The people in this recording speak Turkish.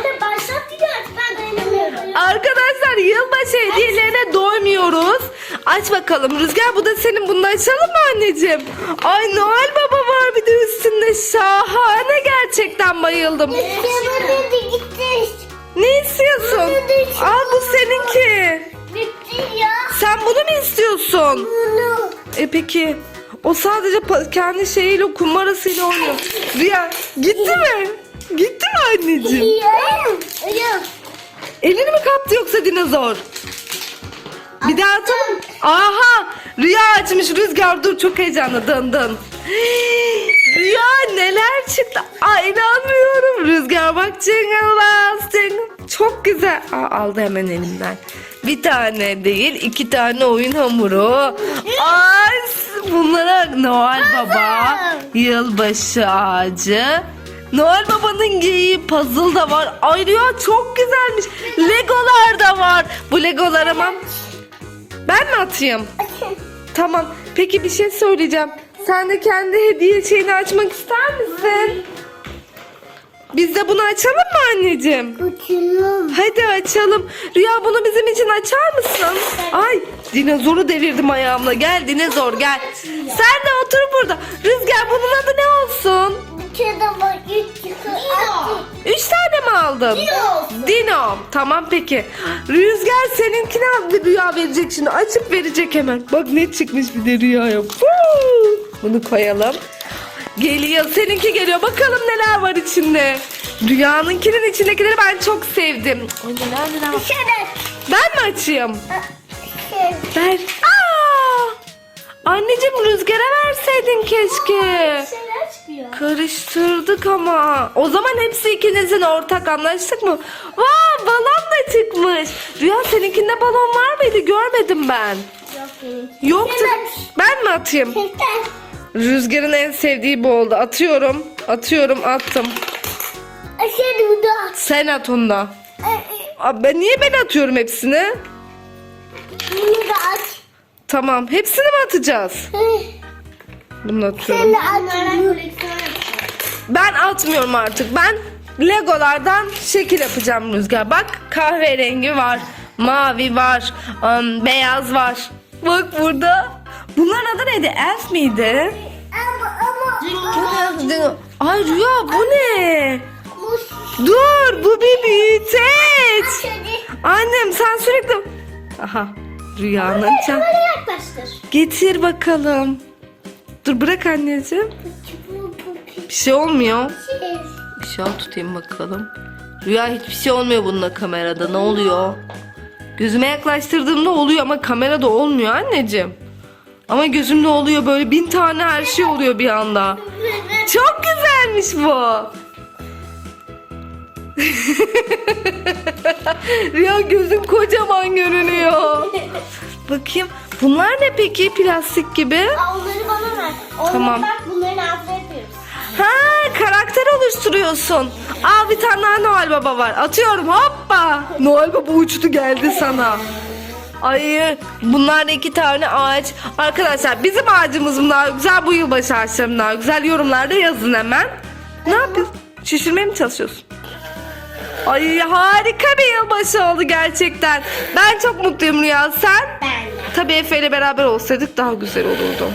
Anne başlat diyor artık ben dayanamıyorum. Arkadaşlar yılbaşı hediyelerine doymuyoruz. Aç bakalım Rüzgar bu da senin bunu açalım mı anneciğim? Ay Noel Baba var bir de üstünde şahane gerçekten bayıldım. Yabani gitti. Ne istiyorsun? Al bu seninki. Bitti ya. Sen bunu mu istiyorsun? Bunu. E peki o sadece pa- kendi şeyiyle kumarasıyla oynuyor. Rüya gitti mi? Anneciğim? Elini mi kaptı yoksa dinozor? Bir daha atalım. Aha Rüya açmış Rüzgar dur çok heyecanlı dın dın. Rüya neler çıktı? Ay inanmıyorum. Rüzgar bak jingle bells jingle. Çok güzel. Aa, aldı hemen elimden. Bir tane değil iki tane oyun hamuru. Ay bunlara Noel Baba yılbaşı ağacı. Noel Baba'nın geyiği puzzle da var. Ay Rüya çok güzelmiş. Legolar da var. Bu Legolar ama ben mi atayım? Tamam. Peki bir şey söyleyeceğim. Sen de kendi hediye şeyini açmak ister misin? Biz de bunu açalım mı anneciğim? Uçunum. Hadi açalım. Rüya bunu bizim için açar mısın? Ay dinozoru devirdim ayağımla. Gel dinozor gel. Sen de otur burada. Rüzgar bunun adı ne olsun? Kere var. Üç çıkı. Üç tane mi aldın? Dino. Dino. Tamam peki. Rüzgar seninkini al bir rüya verecek şimdi. Açıp verecek hemen. Bak ne çıkmış bir de rüyaya. Bunu koyalım. Geliyor. Seninki geliyor. Bakalım neler var içinde. Rüyanınkinin içindekileri ben çok sevdim. Ay neler neler var. Ben mi açayım? Şey. Ver. Aa! Anneciğim rüzgara verseydin keşke. Çıkıyor. Karıştırdık ama. O zaman hepsi ikinizin ortak anlaştık mı? Vaa balon da çıkmış. Rüya seninkinde balon var mıydı? Görmedim ben. Yok benim. Yoktu. Ben mi atayım? Rüzgarın en sevdiği bu oldu. Atıyorum. Atıyorum attım. Aşağı burada. Sen at onu da. Ee, Aa, Ben niye ben atıyorum hepsini? Bunu da aç. Tamam. Hepsini mi atacağız? Bunu atıyorum. Ben atmıyorum artık. Ben Legolardan şekil yapacağım Rüzgar. Bak kahverengi var, mavi var, ım, beyaz var. Bak burada. Bunların adı neydi? Elf miydi? Ay Rüya bu ne? Dur bu bir büyüteç. Annem sen sürekli... Aha Rüyanın. Getir bakalım. Dur bırak anneciğim. Bir şey olmuyor. Bir şey al tutayım bakalım. Rüya hiçbir şey olmuyor bununla kamerada. Ne oluyor? Gözüme yaklaştırdığımda oluyor ama kamerada olmuyor anneciğim. Ama gözümde oluyor böyle bin tane her şey oluyor bir anda. Çok güzelmiş bu. Rüya gözüm kocaman görünüyor. Bakayım. Bunlar ne peki plastik gibi? Onları Tamam. bak bunların yapıyoruz. Ha karakter oluşturuyorsun. Al bir tane daha Noel Baba var. Atıyorum hoppa. Noel Baba uçtu geldi sana. Ay bunlar da iki tane ağaç. Arkadaşlar bizim ağacımız mı daha güzel bu yılbaşı ağaçları mı daha güzel yorumlarda yazın hemen. Ne yapıyorsun? Şişirmeye mi çalışıyorsun? Ay harika bir yılbaşı oldu gerçekten. Ben çok mutluyum Rüya sen? Ben de. Tabii Efe ile beraber olsaydık daha güzel olurdu.